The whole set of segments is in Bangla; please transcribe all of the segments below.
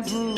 vous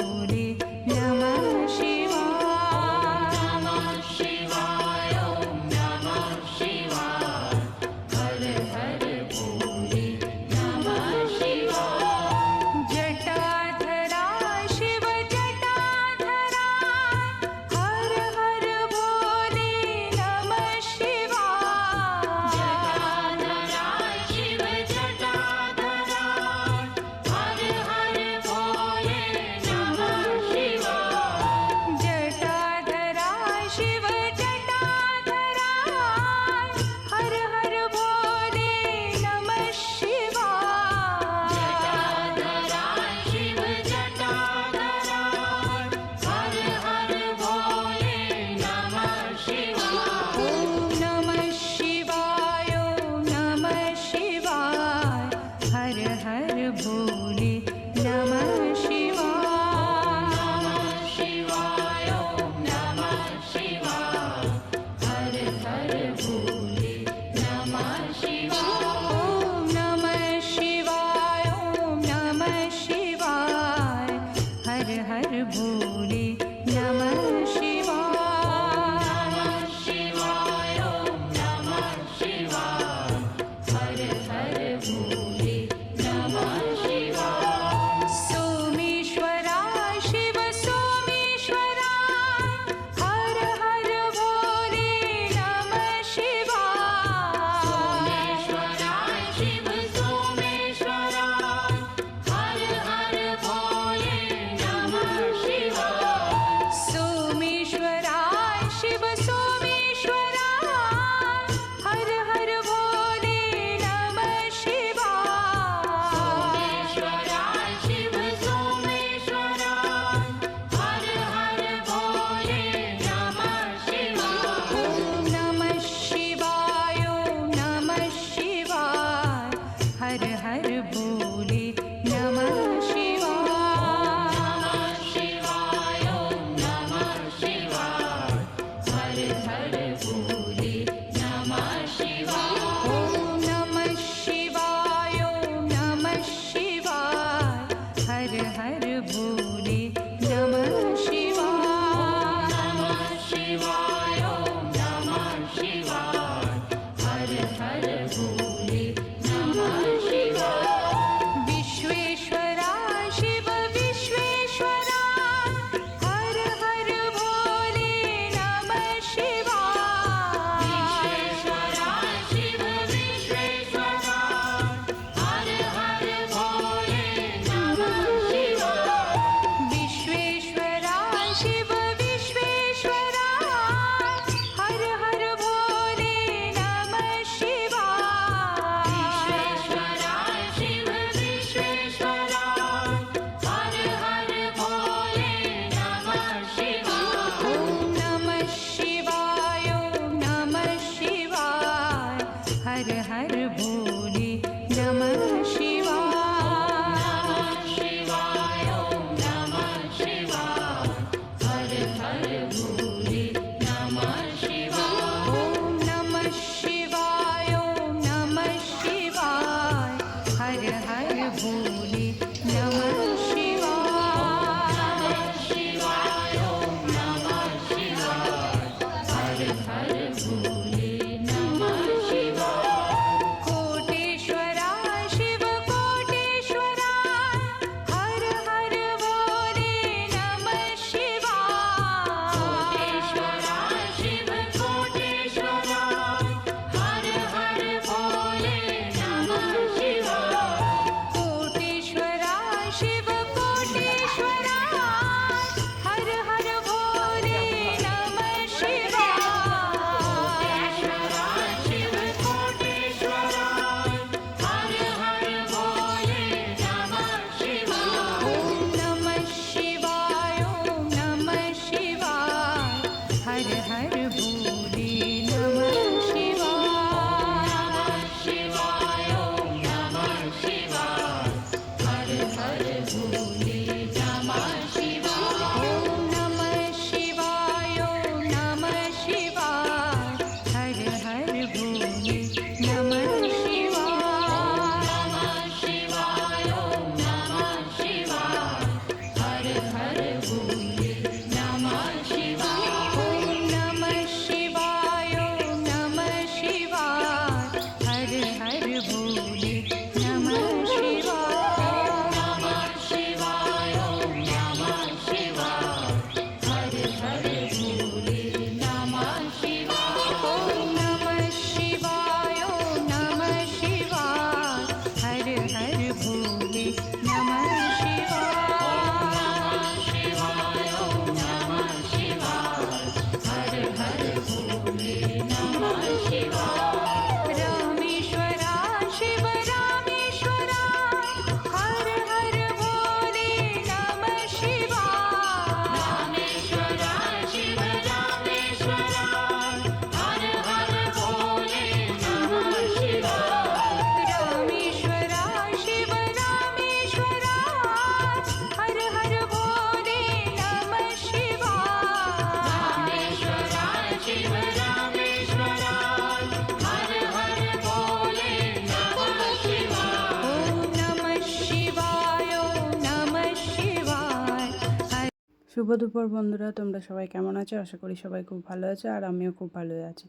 শুভ দুপুর বন্ধুরা, তোমরা সবাই কেমন আছো? আশা করি সবাই খুব ভালো আছো আর আমিও খুব ভালো আছি।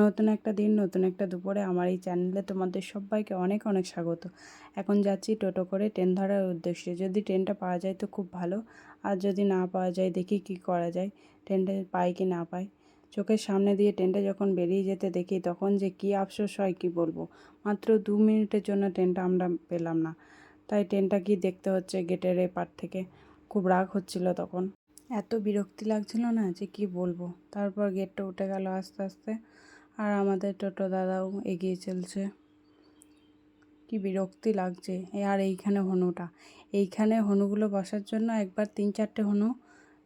নতুন একটা দিন, নতুন একটা দুপুরে আমার এই চ্যানেলে তোমাদের সবাইকে অনেক অনেক স্বাগত। এখন যাচ্ছি টোটো করে ট্রেন ধরার উদ্দেশ্যে। যদি ট্রেনটা পাওয়া যায় তো খুব ভালো, আর যদি না পাওয়া যায় দেখি কি করা যায়। ট্রেনটা পাই কি না পাই। চোখের সামনে দিয়ে ট্রেনটা যখন বেরিয়ে যেতে দেখি তখন যে কী আফসোস হয় কি বলব? মাত্র দু মিনিটের জন্য ট্রেনটা আমরা পেলাম না। তাই ট্রেনটা কি দেখতে হচ্ছে গেটের এপার থেকে? খুব রাগ হচ্ছিল তখন। এত বিরক্তি লাগছিল না যে কি বলব? তারপর গেটটা উঠে গেল আস্তে আস্তে আর আমাদের টোটো দাদাও এগিয়ে চলছে। কি বিরক্তি লাগছে। আর এইখানে হনুটা। এইখানে হনুগুলো বসার জন্য একবার তিন চারটে হনু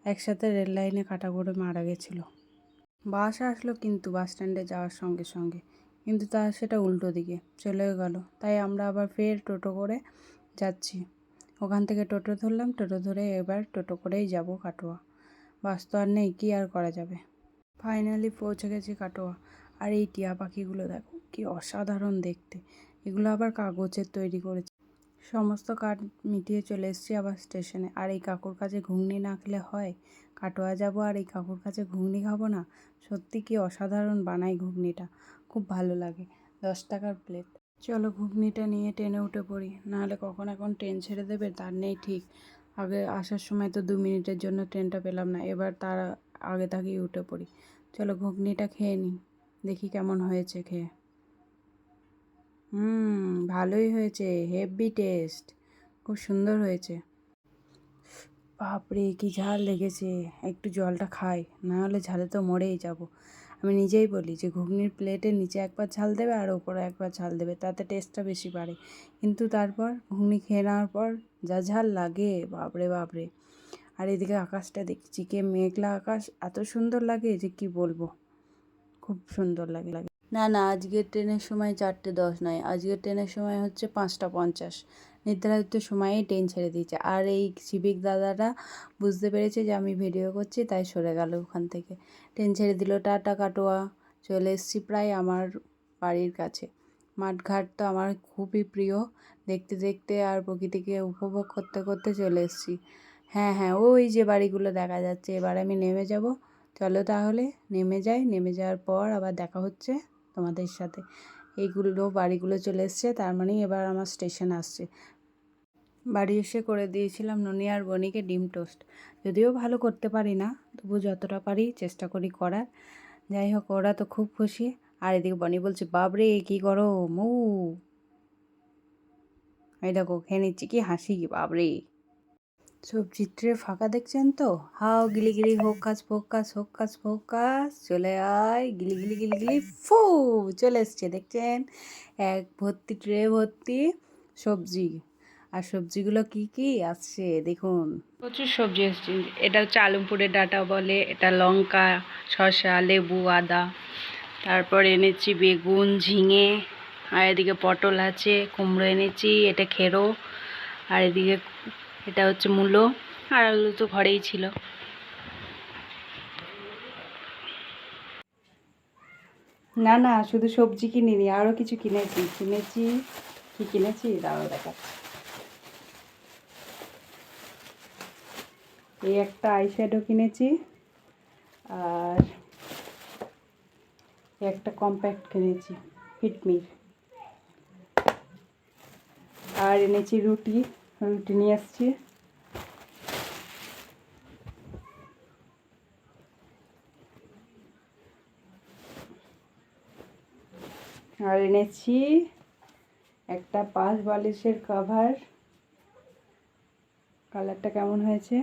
একসাথে রেল লাইনে কাটা করে মারা গেছিল। বাস আসলো কিন্তু বাস স্ট্যান্ডে যাওয়ার সঙ্গে সঙ্গে। কিন্তু তা সেটা উল্টো দিকে। চলেও গেল। তাই আমরা আবার ফের টোটো করে যাচ্ছি। ওখান থেকে টোটো ধরলাম, টোটো ধরে এবার টোটো করেই যাব কাটোয়া। বাস তো আর নেই, কী আর করা যাবে? ফাইনালি পৌঁছে গেছি কাটোয়া। আর এই টিয়া পাখিগুলো দেখো, কি অসাধারণ দেখতে। এগুলো আবার কাগজের তৈরি করেছে। সমস্ত কাঠ মিটিয়ে চলে এসেছি আবার স্টেশনে। আর এই কাকুর কাছে ঘুগনি না খেলে হয়? কাটোয়া যাব আর এই কাকুর কাছে ঘুগনি খাব না? সত্যি কি অসাধারণ বানাই ঘুগনিটা। খুব ভালো লাগে। দশ টাকার প্লেট চলো ঘুগনিটা নিয়ে ট্রেনে উঠে পড়ি। নাহলে কখন এখন ট্রেন ছেড়ে দেবে, তার নেই ঠিক। আগে আসার সময় তো দু মিনিটের জন্য ট্রেনটা পেলাম না, এবার তার আগে থেকেই উঠে পড়ি। চলো ঘুগনিটা খেয়ে নিই দেখি কেমন হয়েছে খেয়ে। হুম, ভালোই হয়েছে, হেভি টেস্ট, খুব সুন্দর হয়েছে। বাপরে, কি ঝাল লেগেছে, একটু জলটা খাই নাহলে ঝালে তো মরেই যাব। আমি নিজেই বলি যে ঘুগনির প্লেটের নিচে একবার ঝাল দেবে আর ওপরে একবার ঝাল দেবে, তাতে টেস্টটা বেশি বাড়ে। কিন্তু তারপর ঘুগনি খেয়ে নেওয়ার পর যা ঝাল লাগে, বাপরে বাপরে। আর এদিকে আকাশটা দেখছি কে মেঘলা আকাশ, এত সুন্দর লাগে যে কি বলব? খুব সুন্দর লাগে। লাগে না না, আজকের ট্রেনের সময় চারটে দশ নয়, আজকের ট্রেনের সময় হচ্ছে পাঁচটা পঞ্চাশ। নির্ধারিত সময়েই ট্রেন ছেড়ে দিয়েছে। আর এই সিভিক দাদারা বুঝতে পেরেছে যে আমি ভিডিও করছি, তাই সরে গেল ওখান থেকে। ট্রেন ছেড়ে দিল, টাটা কাটোয়া, চলে এসেছি প্রায় আমার বাড়ির কাছে। মাঠঘাট তো আমার খুবই প্রিয়। দেখতে দেখতে আর প্রকৃতিকে উপভোগ করতে করতে চলে এসেছি। হ্যাঁ হ্যাঁ ওই যে বাড়িগুলো দেখা যাচ্ছে, এবার আমি নেমে যাব। চলো তাহলে, নেমে যাই, নেমে যাওয়ার পর আবার দেখা হচ্ছে তোমাদের সাথে। এইগুলো বাড়িগুলো চলে এসছে, তার মানেই এবার আমার স্টেশন আসছে। বাড়ি এসে করে দিয়েছিলাম ননি আর বনিকে ডিম টোস্ট। যদিও ভালো করতে পারি না, তবু যতটা পারি চেষ্টা করি করার। যাই হোক, ওরা তো খুব খুশি। আর এদিকে বনি বলছে, বাবরে, কী করো মৌ এই দেখো, খেয়ে নিচ্ছি, কি হাসি, বাবরে। সবজির ট্রে ফাঁকা দেখছেন তো? হাও গিলি গিলি হোক কাজ ফোক কাজ, হোক কাজ ফোক কাজ। চলে আয় গিলি গিলি গিলি গিলি ফু, চলে এসছে, দেখছেন? এক ভর্তি ট্রে ভর্তি সবজি। আর সবজিগুলো কি কি আসছে, দেখুন। প্রচুর সবজি এসছে এটা হচ্ছে আলমপুরের ডাটা বলে, এটা লঙ্কা, শসা, লেবু, আদা। তারপর এনেছি বেগুন, ঝিঙে, আর এদিকে পটল আছে, কুমড়ো এনেছি, এটা খেরো। আর এদিকে এটা হচ্ছে মূলো, আর আলু তো ঘরেই ছিল। না না, শুধু সবজি কিনিনি আরও কিছু কিনেছি। কিনেছি, কি কিনেছি? দাঁড়াও, দেখাচ্ছি। এই একটা আইশ্যাডো কিনেছি, আর একটা কম্প্যাক্ট কিনেছি ফিটমির আর এনেছি রুটি। রুটি নিয়ে এসছি আর এনেছি একটা পাঁচ বালিশের কভার কালারটা কেমন হয়েছে?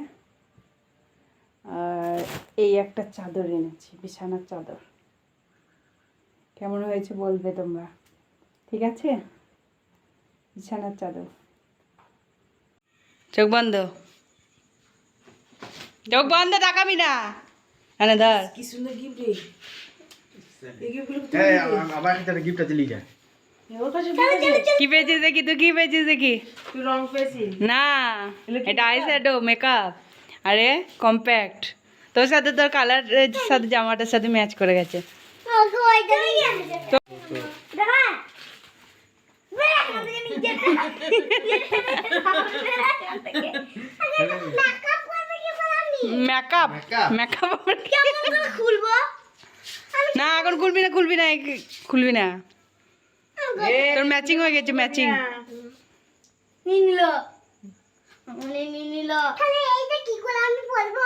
আর এই একটা চাদর এনেছি, বিছানার চাদর। কেমন হয়েছে বলবে তোমরা? ঠিক আছে? বিছানার চাদর। চোখ বন্ধ। চোখ বন্ধ তাকাবি না। আনে ধর। হ্যাঁ আবার একটা গিফটটা দিলি যা কি পেয়েছিস দেখি তুই কি পেয়েছিস দেখি? না এটা আই শ্যাডো মেকআপ আরে কম্প্যাক্ট তোর সাথে তোর কালার সাথে জামাটার সাথে ম্যাচ করে গেছে। মেকআপ মেকআপ খুলবো? না এখন খুলবি না খুলবি না খুলবি না। তোর ম্যাচিং হয়ে গেছে ম্যাচিং নিল। মানে নিল। তাহলে এইটা কি করে আমি পরবো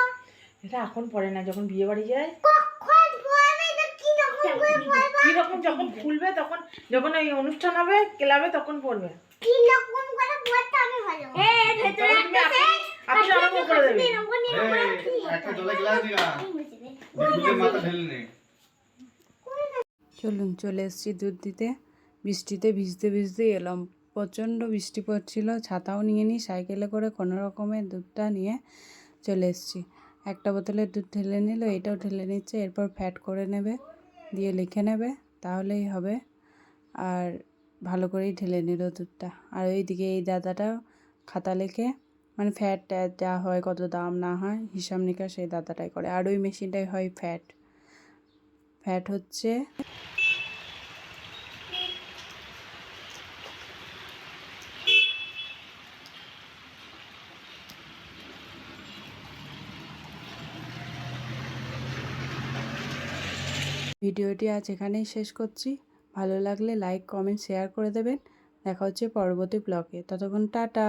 এটা এখন পরে না যখন বিয়ে বাড়ি যায়। কখন পরবে এটা কি রকম করে পরবো কীরকম যখন খুলবে তখন যখন ওই অনুষ্ঠান হবে ক্লাবে তখন পড়বে কি রকম করে পরতে আমি ভালো এই ভেতরে তখন তুমি আপনি আপনি আরম্ভ করে দেবে। এরকম এরকম একটা জলে গ্লাস দিগা দুধের মাথা ঢেলে নে। চলুন চলে এসেছি দুধ দিতে। বৃষ্টিতে ভিজতে ভিজতে এলাম। প্রচণ্ড বৃষ্টি পড়ছিল ছাতাও নিয়ে নিই সাইকেলে করে কোনো রকমের দুধটা নিয়ে চলে এসেছি। একটা বোতলের দুধ ঢেলে নিল এটাও ঢেলে নিচ্ছে এরপর ফ্যাট করে নেবে দিয়ে লিখে নেবে তাহলেই হবে। আর ভালো করেই ঢেলে নিল দুধটা। আর ওইদিকে এই দাদাটা খাতা লেখে মানে ফ্যাট ট্যাট যা হয়, কত দাম না হয়, হিসাব নিকাশ সেই দাদাটাই করে। আর ওই মেশিনটাই হয় ফ্যাট ফ্যাট হচ্ছে ভিডিওটি আজ এখানেই শেষ করছি। ভালো লাগলে লাইক কমেন্ট শেয়ার করে দেবেন। দেখা হচ্ছে পরবর্তী ব্লগে ততক্ষণ টাটা।